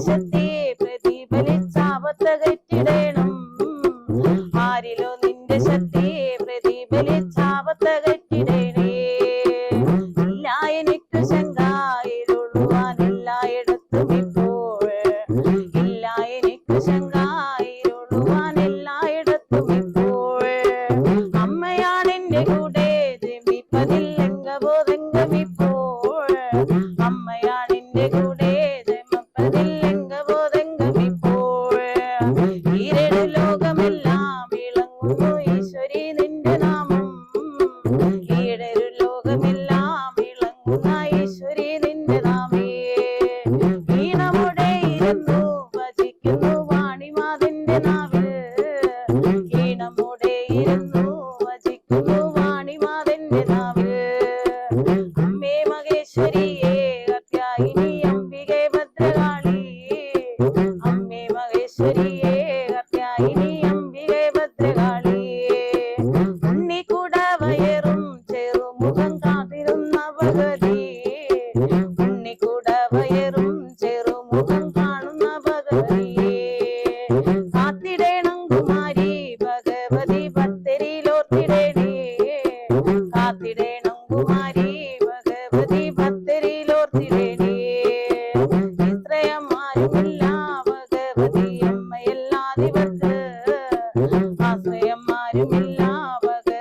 ശക്തി പ്രതിഫലിച്ചാപത്തകറ്റിടേണം ആരിലോ നിന്റെ ശക്തി പ്രതിഫലിച്ചാപത്തകറ്റിടേണേ വാണിമാതിന്റെ നാവിൽ ഈണമുടെ ഇരുന്നു ഭജിക്കുന്നു വാണിമാതിന്റെ നാവിൽ അമ്മേ മഹേശ്വരിയേ കത്യായിനി അംബികെ ഭദ്രകാളി അമ്മേ മഹേശ്വരിയേ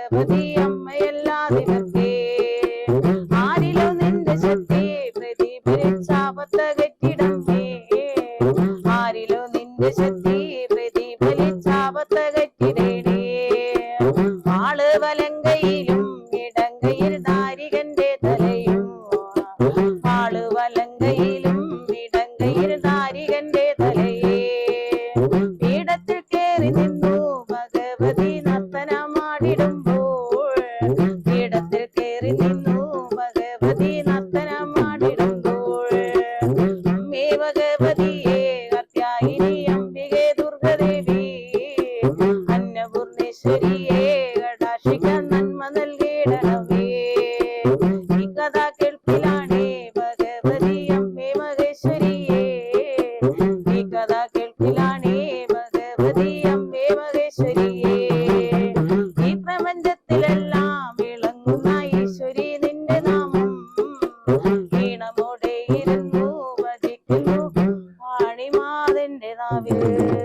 ഭഗവതി അമ്മയല്ലാതിവർക്കേ ആരിലോ നിന്റെ ശക്തി പ്രതിഫലിച്ചാപത്തകറ്റിടമേ ആരിലോ നിന്റെ ശക്തി പ്രതിഫലിച്ചാപത്തകറ്റിടേണേ ആൾ വലങ്കയിലും ഇടങ്കയിൽ ദാരികന്റെ തലയും. ആൾ വലങ്കയിലും ഇടങ്കയിൽ ദാരികന്റെ തലയേ. പീഠത്തിൽ കേറി നിന്നു ഭഗവതി നർത്തനമാടിടുമ്പോൾ അമ്മേ ഭഗവതിയെ കർത്യായിനി അംബികെ ദുർഗദേവി നന്മ നൽകിയിടണമേ. ഈ കഥ കേൾപ്പിലാണേ ഭഗവതി അമ്മേ മഹേശ്വരിയെ. ഈ കഥ Mavi.